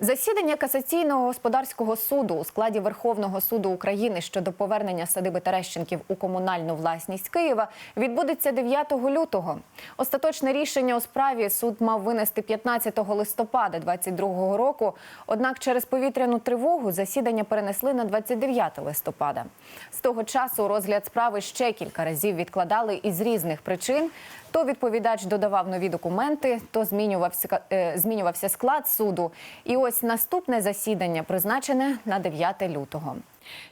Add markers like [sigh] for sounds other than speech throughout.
Засідання касаційного господарського суду у складі Верховного суду України щодо повернення садиби Терещенків у комунальну власність Києва відбудеться 9 лютого. Остаточне рішення у справі суд мав винести 15 листопада 2022 року. Однак через повітряну тривогу засідання перенесли на 29 листопада. З того часу розгляд справи ще кілька разів відкладали із різних причин. То відповідач додавав нові документи, то змінювався, е, змінювався склад суду. І ось наступне засідання призначене на 9 лютого.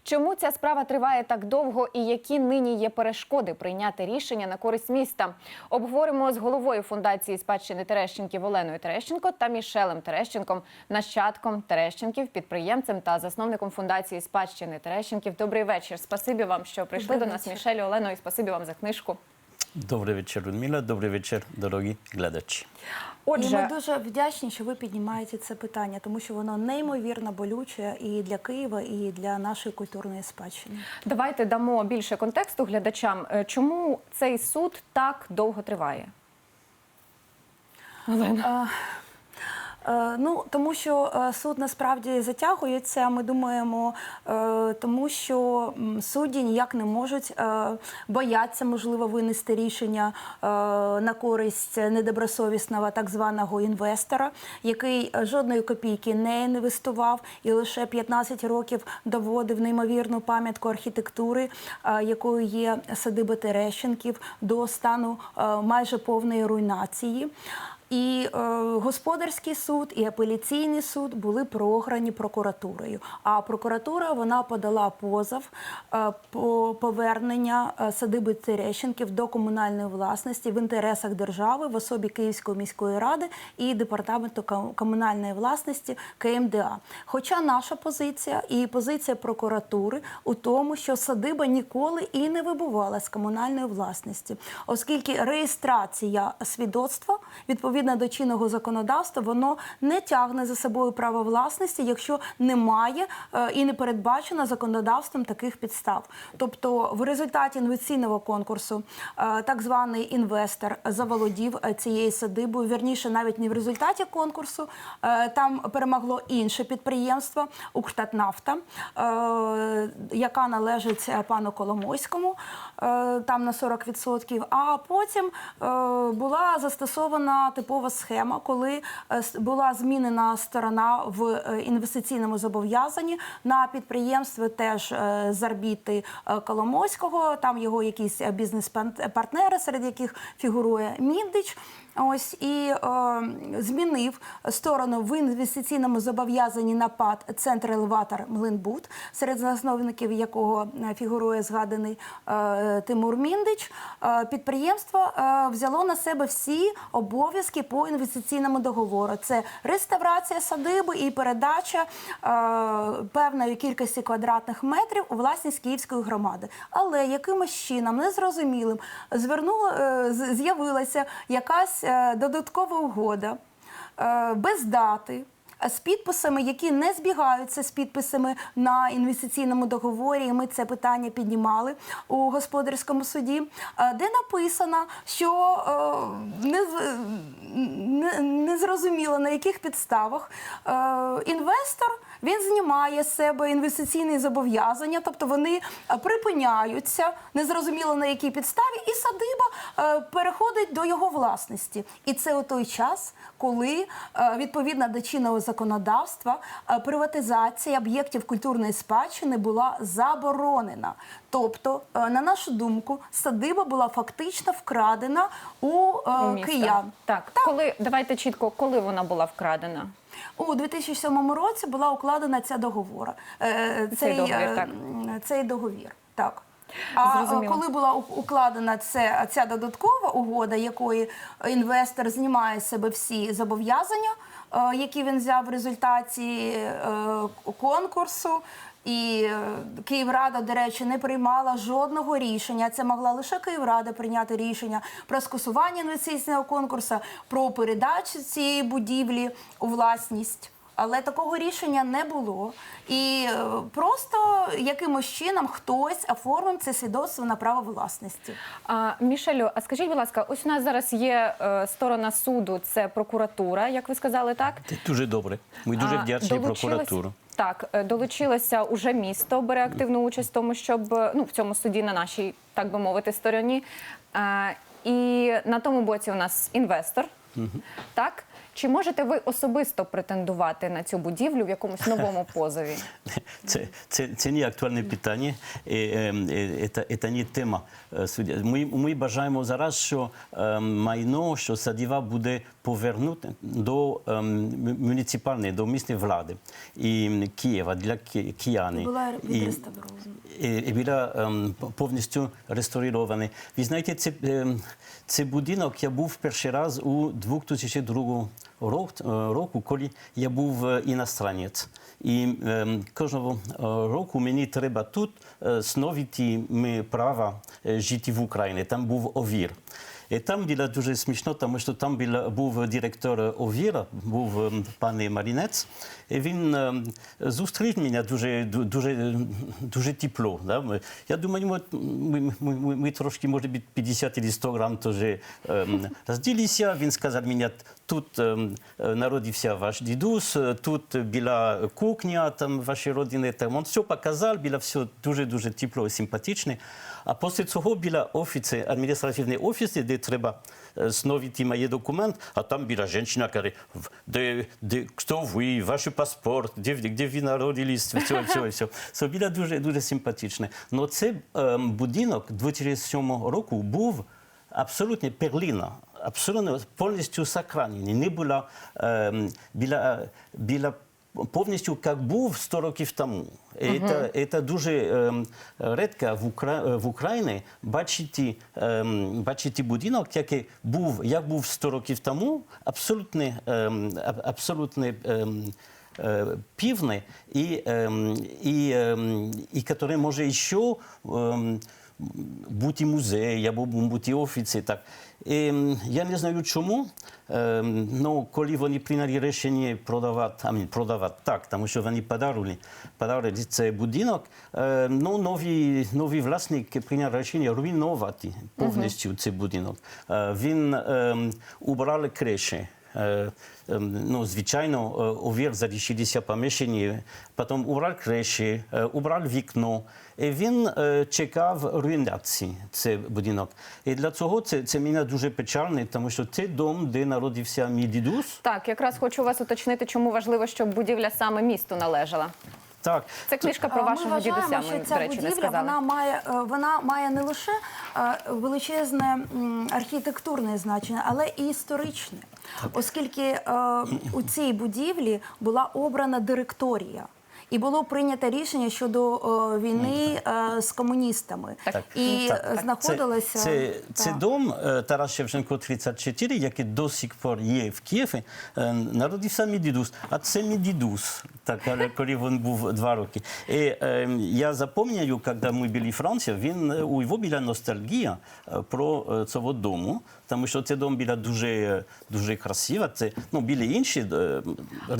Чому ця справа триває так довго і які нині є перешкоди прийняти рішення на користь міста? Обговоримо з головою фундації спадщини Терещенків Оленою Терещенко та Мішелем Терещенком, нащадком Терещенків, підприємцем та засновником фундації спадщини Терещенків. Добрий вечір. Спасибі вам, що прийшли Добрий до нас, вечір. Мішель Олено, і спасибі вам за книжку. Добрий вечір, Людмила. Добрий вечір, дорогі глядачі. Отже, І ми дуже вдячні, що ви піднімаєте це питання, тому що воно неймовірно болюче і для Києва, і для нашої культурної спадщини. Давайте дамо більше контексту глядачам. Е, Чому цей суд так довго триває? Олена. Е, Ну тому що е, суд насправді затягується. Ми думаємо, е, тому що судді ніяк не можуть е, бояться, можливо, винести рішення е, на користь недобросовісного так званого інвестора, який е, жодної копійки не інвестував і лише 15 років доводив неймовірну пам'ятку архітектури, е, якою є садиба Терещенків, до стану е, майже повної руйнації. І е, господарський суд, і апеляційний суд були програні прокуратурою. А прокуратура вона подала позов е, по повернення е, садиби Терещенків до комунальної власності в інтересах держави в особі Київської міської ради і департаменту комунальної власності КМДА. Хоча наша позиція і позиція прокуратури у тому, що садиба ніколи і не вибувала з комунальної власності, оскільки реєстрація свідоцтва відповідно до чинного законодавства, воно не тягне за собою право власності, якщо немає е, і не передбачено законодавством таких підстав. Тобто, в результаті інвестиційного конкурсу е, так званий інвестор заволодів е, цією садибою. Вірніше, навіть не в результаті конкурсу. Там перемогло інше підприємство Укртатнафта, яка належить пану Коломойському, там на 40%. А потім е, була застосована типова схема, коли е, була змінена сторона в е, інвестиційному зобов'язанні на підприємстві теж е, з орбіти е, Коломойського. Там його якісь е, бізнес-партнери, серед яких фігурує Міндич. Ось і е, змінив сторону в інвестиційному зобов'язанні на ПАД центр елеватор Млинбуд, серед засновників якого е, фігурує згаданий е, Тимур Міндич. Е, підприємство е, взяло на себе всі обов'язки по інвестиційному договору. Це реставрація садиби і передача е, певної кількості квадратних метрів у власність Київської громади. Але якимось чином незрозумілим звернула е, з'явилася якась е, додаткова угода е, без дати. е, З підписами, які не збігаються з підписами на інвестиційному договорі, і ми це питання піднімали у господарському суді, де написано, що е, не, не, на яких підставах інвестор він знімає з себе інвестиційні зобов'язання, тобто вони е, припиняються, незрозуміло на якій підставі, і садиба е, переходить до його власності. І це у той час, коли е, відповідно до чинного законодавства приватизація об'єктів культурної спадщини була заборонена. Тобто, на нашу думку, садиба була фактично вкрадена у, у киян. Так, коли давайте чітко, коли вона була вкрадена? У 2007 році була укладена ця договора. Е, Цей договір, е, так. Цей договір, так. А е, Зрозуміло. коли була укладена це, ця додаткова угода, якої інвестор знімає з себе всі зобов'язання, які він взяв в результаті конкурсу, і е, Київрада, до речі, не приймала жодного рішення. Це могла лише Київрада прийняти рішення про скасування інвестиційного конкурсу, про передачу цієї будівлі у власність. Але такого рішення не було. І е, просто якимось чином хтось оформив це свідоцтво на право власності. А, Мішелю, а скажіть, будь ласка, ось у нас зараз є е, сторона суду, це прокуратура, як ви сказали, так? Це дуже добре. Ми дуже вдячні долучилось- прокуратуру. Так, е, долучилося уже місто, бере активну участь в тому, щоб ну в цьому суді на нашій, так би мовити, стороні. Е, І на тому боці у нас інвестор. Так чи можете ви особисто претендувати на цю будівлю в якомусь новому [laughs] позові? Це, це, це не актуальне питання, і, е, е, це, це не тема е. Ми, ми бажаємо зараз, що е, майно, що садіва буде повернути до е, муніципальної, до місцевої влади і Києва для ки- кияни. Була І- відреставрована. і, і була ем, повністю реставрована. Ви знаєте, це, ем, це будинок я був перший раз у 2002 рок- е, року, коли я був е, іностранець. І ем, кожного е, року мені треба тут зновити ми права жити в Україні. Там був овір. І там було дуже смішно, тому що там був директор Овіра, був пан Марінець, і він зустрів мене дуже, дуже, дуже тепло. Да? Я думаю, ми, ми, ми, ми, трошки, може бути, 50 чи 100 грам теж розділися. Він сказав мені, тут ем, е, народився ваш дідусь, е, тут була кухня там вашої родини. Там він все показав, було все дуже-дуже тепло і симпатичне. А після цього була офіси, адміністративні офіси, де треба е, зновити мої документ, а там була жінка, каже, «В- де, де, хто ви, ваш паспорт, де, де ви народились, все, все, все. Це було дуже, дуже симпатичне. Но цей ем, будинок 2007 року був абсолютно перлина. Абсолютно повністю сохранений. Не була, ем, була, була повністю як був 100 років тому. І Це, це дуже ем, рідко в, Укра... в Україні бачити, ем, бачити будинок, який був, як був 100 років тому, абсолютно, аб- абсолютно е, півний, і, ем, і, ем, і який може ще ем, бути музей або бути офіці. Так. І, я не знаю чому, ем, ну, коли вони прийняли рішення продавати, а ні, продавати так, тому що вони подарували, подарували цей будинок, е, ну, нові, нові власники прийняли рішення руйнувати повністю цей будинок. Е, він ем, убрав криші. Е, ем, ну, звичайно, е, овір залишилися поміщені, потім убрав криші, е, убрав вікно. І він чекав руйнації, цей будинок. І для цього це, це мене дуже печально, тому що це дом, де народився мій дідусь. Так, якраз хочу вас уточнити, чому важливо, щоб будівля саме місту належала. Так, Це книжка про вашого ми дідуся. вважаємо, Ми, що ця до речі, будівля вона має вона має не лише величезне архітектурне значення, але і історичне, оскільки е, у цій будівлі була обрана директорія. І було прийнято рішення щодо о, війни е, з комуністами. Так. І Так, е, знаходилося Це, це, це дом е, Тарас Шевченко 34, який до сих пор є в Києві. Е, Народився мій дідусь, а це мій дідусь, так, але коли він був два роки. І е, я запам'ятаю, коли ми були в Франції, він, е, у його була ностальгія е, про е, цього дому, тому що цей дом була дуже, дуже красива. Це, ну, були інші е,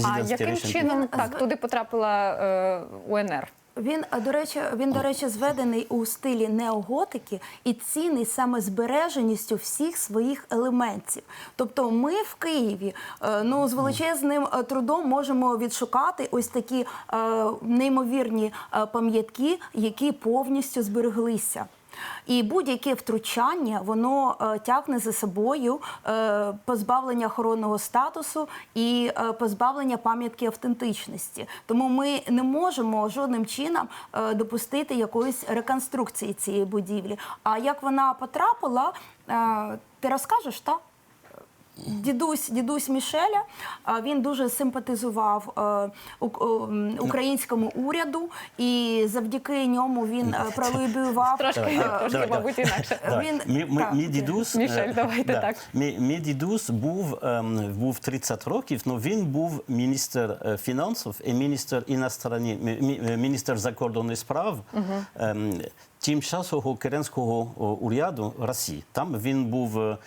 А яким рішення. чином так туди потрапила е, УНР? Він, до речі, він, до речі, зведений у стилі неоготики і цінний саме збереженістю всіх своїх елементів. Тобто ми в Києві е, ну, з величезним е, трудом можемо відшукати ось такі е, неймовірні е, пам'ятки, які повністю збереглися. І будь-яке втручання воно е, тягне за собою е, позбавлення охоронного статусу і е, позбавлення пам'ятки автентичності. Тому ми не можемо жодним чином допустити якоїсь реконструкції цієї будівлі. А як вона потрапила, ти розкажеш, так? Дідусь, дідусь Мішеля, а, він дуже симпатизував е, українському уряду, і завдяки ньому він е, пролобіював Трошки, е, трошки, мабуть, інакше. Він- Мій, дідусь, Мішель, давайте да. так. Мій, мій дідусь був, ем, був 30 років, але він був міністр фінансів і міністр іностранні, мі- мі- міністр закордонних справ тимчасового керенського уряду Росії. Там він був е,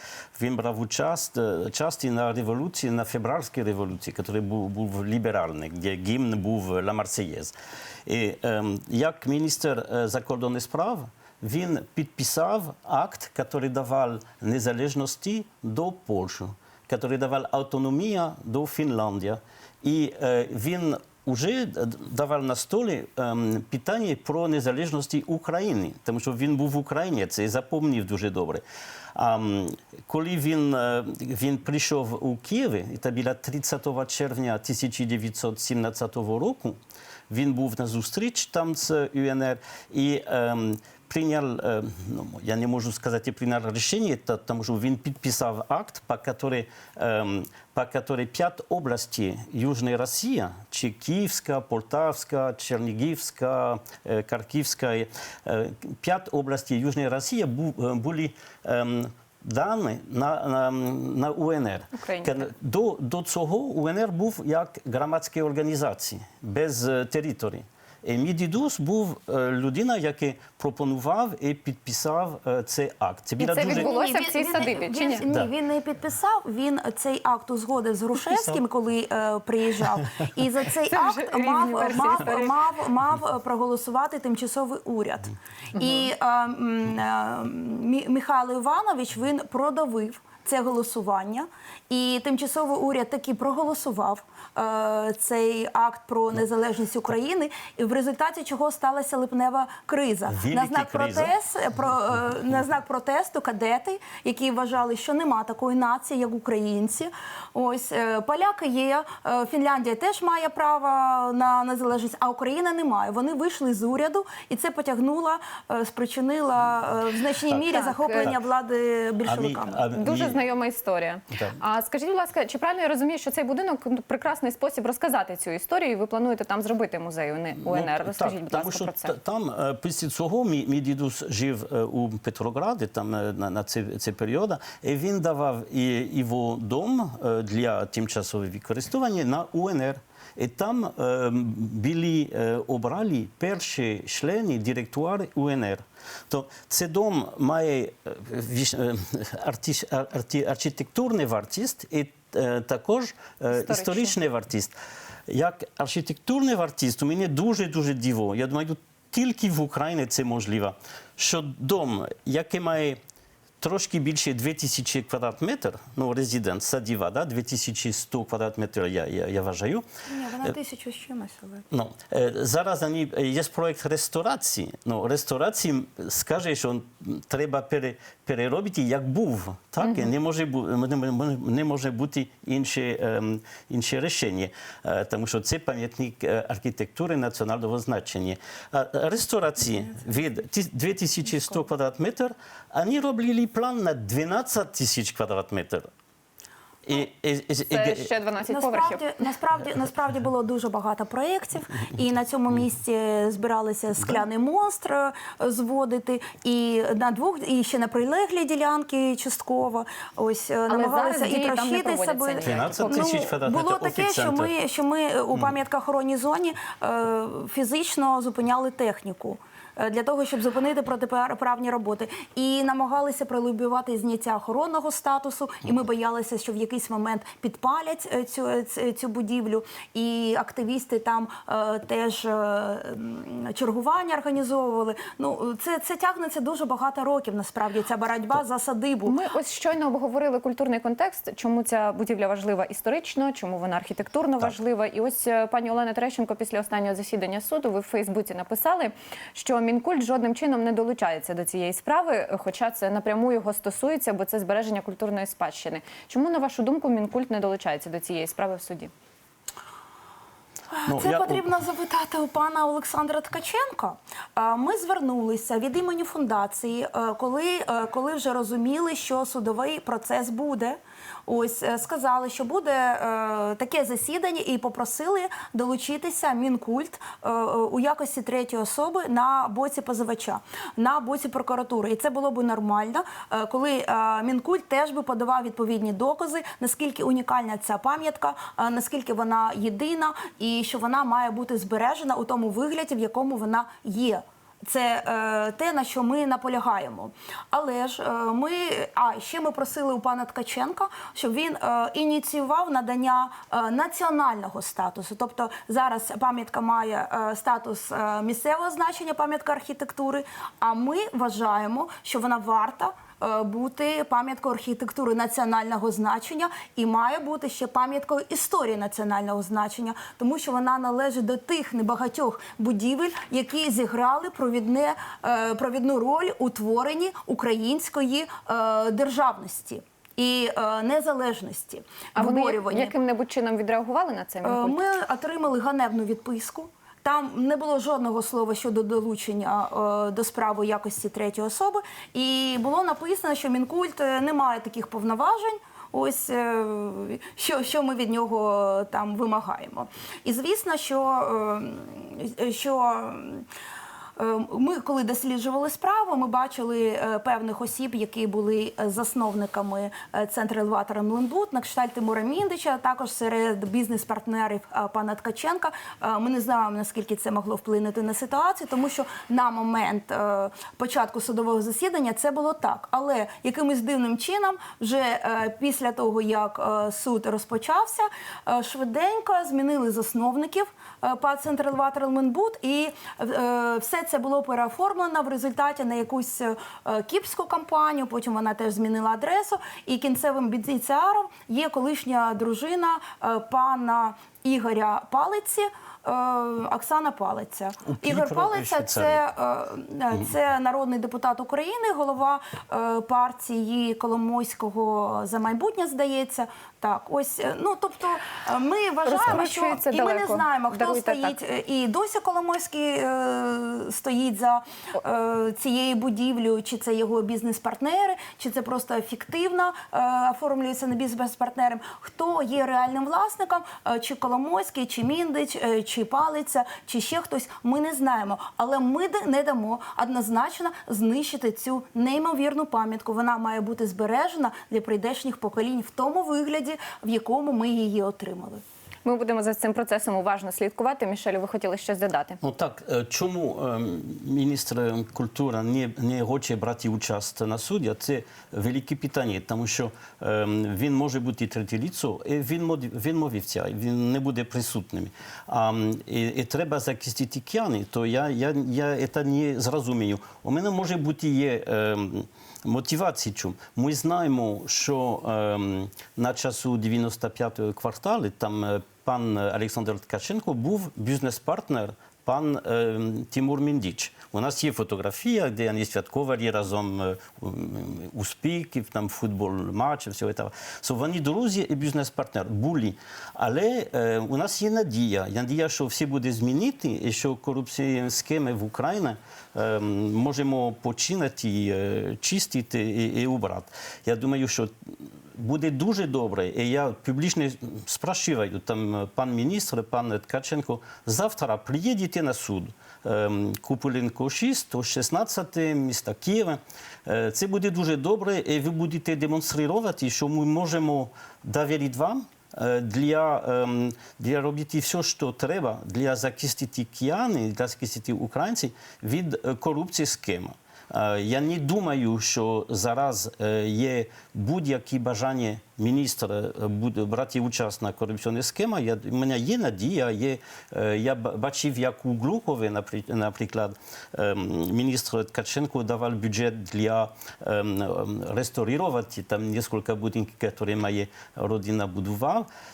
він брав участь е, часті на революції, на февральській революції, який був, був ліберальний, де гімн був Ла Марсеєз. І ем, як міністр е, закордонних справ він підписав акт, який давав незалежності до Польщі, який давав автономію до Фінляндії. І е, він вже давав на столі ем, питання про незалежність України, тому що він був українець і запомнив дуже добре. А коли він, е, він прийшов у Київ, це біля 30 червня 1917 року, він був на зустріч там з УНР і прийняв, е, ну, я не можу сказати, прийняв рішення, тому що він підписав акт, по який, по який п'ять областей Южної Росії, чи Київська, Полтавська, Чернігівська, е, Харківська, е, п'ять областей Южної Росії бу- були дані на, на, на УНР. До, до цього УНР був як громадська організація без е, території. І мій дідусь був е, людина, який пропонував і підписав е, цей акт. Це І це дуже відбулося в цій садибі, чи ні? Ні, він не підписав. Він цей акт узгодив з Грушевським, коли е, приїжджав. І за [laughs] цей Це акт мав, мав, мав, мав е, проголосувати тимчасовий уряд. І е, е, Михайло Іванович він продавив. Це голосування, і тимчасовий уряд таки проголосував е, цей акт про незалежність України, і в результаті чого сталася липнева криза. Велика на знак криза. протесту Е, про е, [laughs] на знак протесту кадети, які вважали, що нема такої нації, як українці. Ось е, поляки є, е, Фінляндія теж має право на незалежність, а Україна не має. Вони вийшли з уряду, і це потягнуло, е, спричинило е, в значній мірі Так, захоплення влади більшовиками. Дуже знайома історія. Так. А скажіть, будь ласка, чи правильно я розумію, що цей будинок ну, прекрасний спосіб розказати цю історію? і Ви плануєте там зробити музей УНР? Ну, Розкажіть, будь тому ласка, про це. там е, після цього мій, мій дідусь жив е, у Петрограді, там е, на, на цей, цей період, і він давав і його дом для тимчасового використання на УНР. І там е, були е, обрали перші члени директори УНР. То цей дом має е, е, арті- арті- архітектурний вартість і е, також е, Історичний. вартість. Як архітектурний артист, у мене дуже-дуже диво. Я думаю, тільки в Україні це можливо. Що дом, який має трошки більше 2000 квадрат метр, ну, резидент, садіва, да, 2100 квадрат метрів, я, я, я вважаю. Ні, вона тисячу з чимось, але. Ну, е, зараз вони, е, є проект реставрації. Ну, реставрації скаже, що треба пере, переробити, як був. Так? І Не, може, не, не- може бути інше, ем, інше рішення, е, тому що це пам'ятник е, архітектури національного значення. А реставрації від 2100 квадрат метрів, вони робили план на 12 тисяч квадрат метрів. І, і, і, Це і- ще 12 поверхів. Насправді, насправді, насправді було дуже багато проєктів, і на цьому місці збиралися скляний монстр е, зводити, і на двох, і ще на прилеглі ділянки частково. Ось е, намагалися зараз і трощити себе. 12 тисяч квадратних Ну, було таке, що ми, що ми у пам'яткоохоронній зоні е, фізично зупиняли техніку. Е, Для того щоб зупинити протиправні роботи, і намагалися пролобіювати зняття охоронного статусу. І ми боялися, що в якийсь момент підпалять е, цю, е, цю будівлю. І активісти там е, теж е, чергування організовували. Ну це, це тягнеться дуже багато років. Насправді ця боротьба за садибу. Ми ось щойно обговорили культурний контекст, чому ця будівля важлива історично, чому вона архітектурно важлива. І ось пані Олена Терещенко після останнього засідання суду ви в Фейсбуці написали, що Мінкульт жодним чином не долучається до цієї справи, хоча це напряму його стосується, бо це збереження культурної спадщини. Чому, на вашу думку, Мінкульт не долучається до цієї справи в суді? Ну, Це я- потрібно запитати у пана Олександра Ткаченка. Ми звернулися від імені фундації, е, коли, е, коли вже розуміли, що судовий процес буде. Ось е, сказали, що буде е, таке засідання, і попросили долучитися Мінкульт у якості третьої особи на боці позивача, на боці прокуратури. І це було б нормально, е, коли е, Мінкульт теж би подавав відповідні докази, наскільки унікальна ця пам'ятка, е, наскільки вона єдина, і що вона має бути збережена у тому вигляді, в якому вона є. Це е, те, на що ми наполягаємо. Але ж е, ми, а ще ми просили у пана Ткаченка, щоб він е, ініціював надання е, національного статусу. Тобто зараз пам'ятка має е, статус е, місцевого значення, пам'ятка архітектури. А ми вважаємо, що вона варта. Е, Бути пам'яткою архітектури національного значення і має бути ще пам'яткою історії національного значення, тому що вона належить до тих небагатьох будівель, які зіграли провідне, е, провідну роль у творенні української е, державності і е, незалежності. А вони яким-небудь чином відреагували на це? Ми отримали ганебну відписку. Там не було жодного слова щодо долучення е, до справи якості третьої особи, і було написано, що Мінкульт е, не має таких повноважень. Ось е, що, що ми від нього там вимагаємо. І звісно, що, що Ми, коли досліджували справу, ми бачили е, певних осіб, які були е, засновниками е, центру елеватора Млинбут, на кшталт Тимура Міндича, також серед бізнес-партнерів пана Ткаченка. Ми не знаємо, наскільки це могло вплинути на ситуацію, тому що на момент початку судового засідання це було так. Але якимось дивним чином, вже після того, як суд розпочався, швиденько змінили засновників ПАД «Центр елеватор і е, все це було переоформлено в результаті на якусь е, кіпську кампанію. Потім вона теж змінила адресу. І кінцевим бенефіціаром є колишня дружина е, пана Ігоря Палиці. Е, Оксана Палиця. Ігор Палиця це, е, це народний депутат України, голова е, партії Коломойського за майбутнє, здається. Так, ось ну тобто ми вважаємо, що і ми не знаємо, хто Даруйте стоїть е, і досі Коломойський е, стоїть за е, цією будівлею, чи це його бізнес-партнери, чи це просто фіктивно е, оформлюється на бізнес-партнером. Хто є реальним власником, е, чи Коломойський, чи Міндич, е, чи Палиця, чи ще хтось, ми не знаємо. Але ми не дамо однозначно знищити цю неймовірну пам'ятку. Вона має бути збережена для прийдешніх поколінь в тому вигляді, в якому ми її отримали. Ми будемо за цим процесом уважно слідкувати. Мішелю, ви хотіли щось додати? Ну так, е, чому е, міністр культури не, не хоче брати участь на суді, це велике питання, тому що е, він може бути третє ліцо, і він, мод- він не буде присутнім. А, і, і треба захистити кияни, то я, я, я це не зрозумію. У мене може бути є мотивації чому. Ми знаємо, що е, на часу 95-го кварталу там е, пан Олександр Ткаченко був бізнес-партнер пан е, Тимур Міндіч. У нас є фотографія, де вони святкували разом е, успіхів, там футбол, матч, все це. So, вони друзі і бізнес-партнер були. Але е, у нас є надія. Надія, що все буде змінити, і що корупційні схеми в Україні можемо починати чистити і, і убрати. Я думаю, що буде дуже добре. І я публічно спрашиваю, там е, пан міністр, пан Ткаченко, завтра приїдете на суд. Ем, Купуленко 6, 116 міста Києва. Е, Це буде дуже добре, і ви будете демонструвати, що ми можемо довірити вам е, для, ем, для робити все, що треба, для захистити кияни, для захистити українців від корупції схеми. Е, Я не думаю, що зараз е, є будь-які бажання міністра е, брати участь на корупційних схемах. Я, у мене є надія. Є, я бачив, як у Глухові, напри- наприклад, ем, міністр Ткаченко давав бюджет для ем, ем, реставрувати там кілька будинків, які моя родина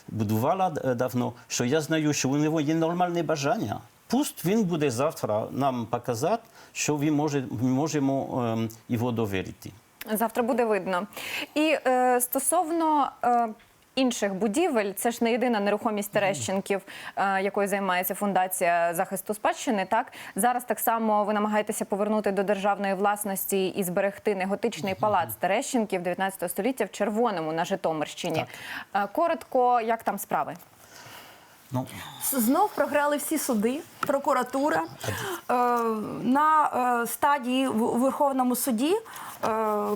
будувала, давно, що я знаю, що у нього є нормальне бажання. Пусть він буде завтра нам показати, що ми може, можемо ем, його довірити. Завтра буде видно. І е, стосовно. Е, Інших будівель це ж не єдина нерухомість Терещенків, е, якою займається фундація захисту спадщини. Так зараз так само ви намагаєтеся повернути до державної власності і зберегти неготичний палац Терещенків 19 століття в червоному на Житомирщині. Е, Коротко, як там справи? Ну, Знов програли всі суди, прокуратура. Е, на е, стадії в Верховному суді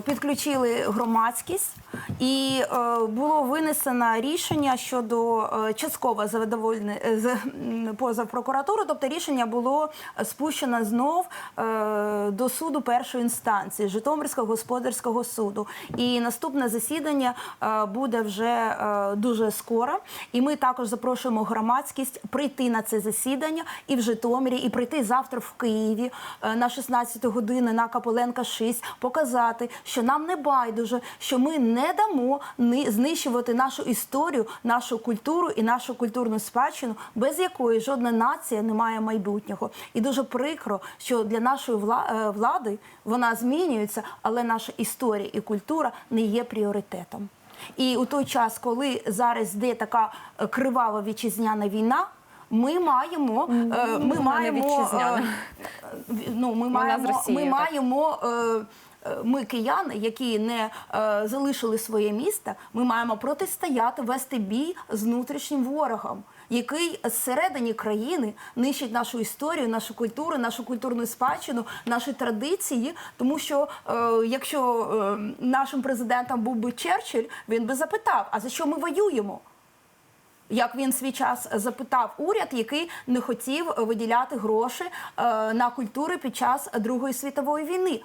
підключили громадськість і е, було винесено рішення щодо е, частково задовольне е, поза прокуратуру. Тобто рішення було спущено знов е, до суду першої інстанції Житомирського господарського суду. І наступне засідання е, буде вже е, дуже скоро. І ми також запрошуємо громадськість прийти на це засідання і в Житомирі, і прийти завтра в Києві е, на 16 години на Каполенка 6, показати, що нам не байдуже, що ми не дамо знищувати нашу історію, нашу культуру і нашу культурну спадщину, без якої жодна нація не має майбутнього. І дуже прикро, що для нашої е, влади вона змінюється, але наша історія і культура не є пріоритетом. І у той час, коли зараз йде така е, кривава вітчизняна війна. Ми маємо, е, ми маємо, ну, ми маємо, ми маємо ми, кияни, які не е, залишили своє місто, ми маємо протистояти, вести бій з внутрішнім ворогом, який зсередині країни нищить нашу історію, нашу культуру, нашу культурну спадщину, наші традиції. Тому що е, якщо е, нашим президентом був би Черчилль, він би запитав: а за що ми воюємо? Як він свій час запитав уряд, який не хотів виділяти гроші е, на культуру під час Другої світової війни.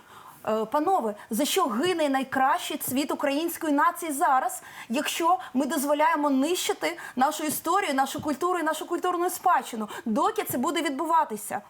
Е, Панове, за що гине найкращий цвіт української нації зараз, якщо ми дозволяємо нищити нашу історію, нашу культуру і нашу культурну спадщину? Доки це буде відбуватися?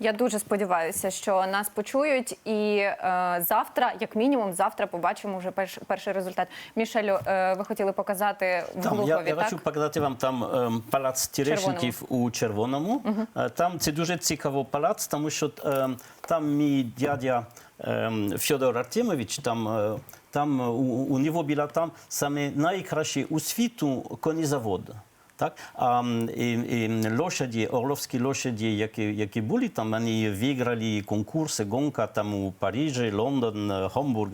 Я дуже сподіваюся, що нас почують, і е, завтра, як мінімум, завтра побачимо вже перш, перший результат. Мішелю, е, ви хотіли показати в Там, я, Глухові, я так? хочу показати вам там ем, палац Терещенків у Червоному. Е, Там це дуже цікавий палац, тому що ем, там мій дядя ем, Фьодор Артемович, там, е, там е, у, у нього була там саме найкращий у світу конезавод. Так? А і, і лошаді, орловські лошаді, які, які були там, вони виграли конкурси, гонка там у Парижі, Лондон, е, Гамбург.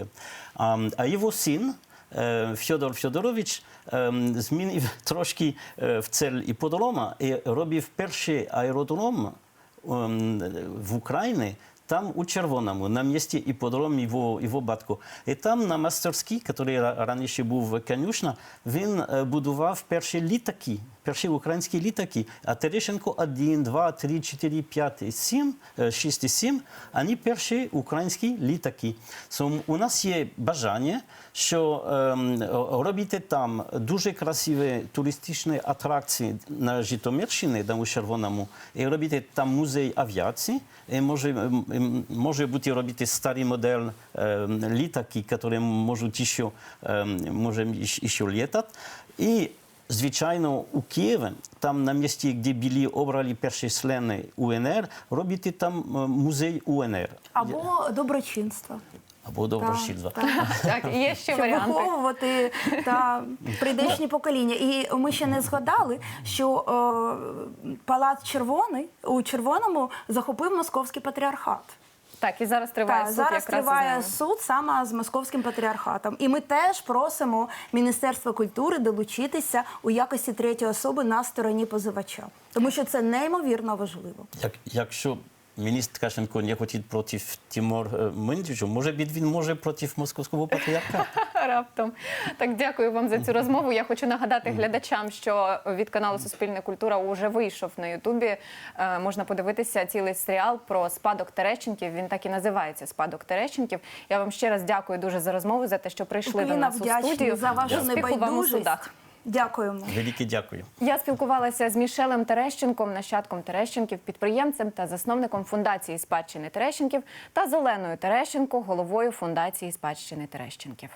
А, а його син, Фьодор Фьодорович, е, змінив [laughs] трошки в цель іпподрома і робив перший аеродром ем, в Україні, там у Червоному, на місці іпподром його, його батько. І там на мастерській, який раніше був конюшна, він е, будував перші літаки, перші українські літаки. А Терещенко 1, 2, 3, 4, 5, 7, 6 і 7, вони перші українські літаки. So, у нас є бажання, що ем, робити там дуже красиві туристичні атракції на Житомирщині, там у Червоному, і робити там музей авіації, і може, м, м, може бути робити старий модель ем, літаки, які можуть ще, ем, може, ще літати. І Звичайно, у Києві, там на місці, де були обрали перші члени УНР, робити там е, музей УНР. Або доброчинство. Або Доброшільства. Так, так. Так, є ще щоб варіанти. виховувати та прийдешні покоління. І ми ще не згадали, що е, палац Червоний у Червоному захопив московський патріархат. Так, і зараз триває Так, суд зараз якраз триває суд саме з московським патріархатом. І ми теж просимо Міністерство культури долучитися у якості третьої особи на стороні позивача, тому що це неймовірно важливо. Як, якщо міністр Ткаченко не хотів проти Тимур е, Мендічу, може бути він може проти московського патріарха. [laughs] Раптом так дякую вам за цю розмову. Я хочу нагадати глядачам, що від каналу Суспільна культура уже вийшов на Ютубі. Е, можна подивитися цілий серіал про спадок Терещенків. Він так і називається Спадок Терещенків. Я вам ще раз дякую дуже за розмову, за те, що прийшли до нас у студію. за вашу Успіху вам у небайдужість. Дякуємо. Велике дякую. Я спілкувалася з Мішелем Терещенком, нащадком Терещенків, підприємцем та засновником фундації спадщини Терещенків та з Оленою Терещенко, головою фундації спадщини Терещенків.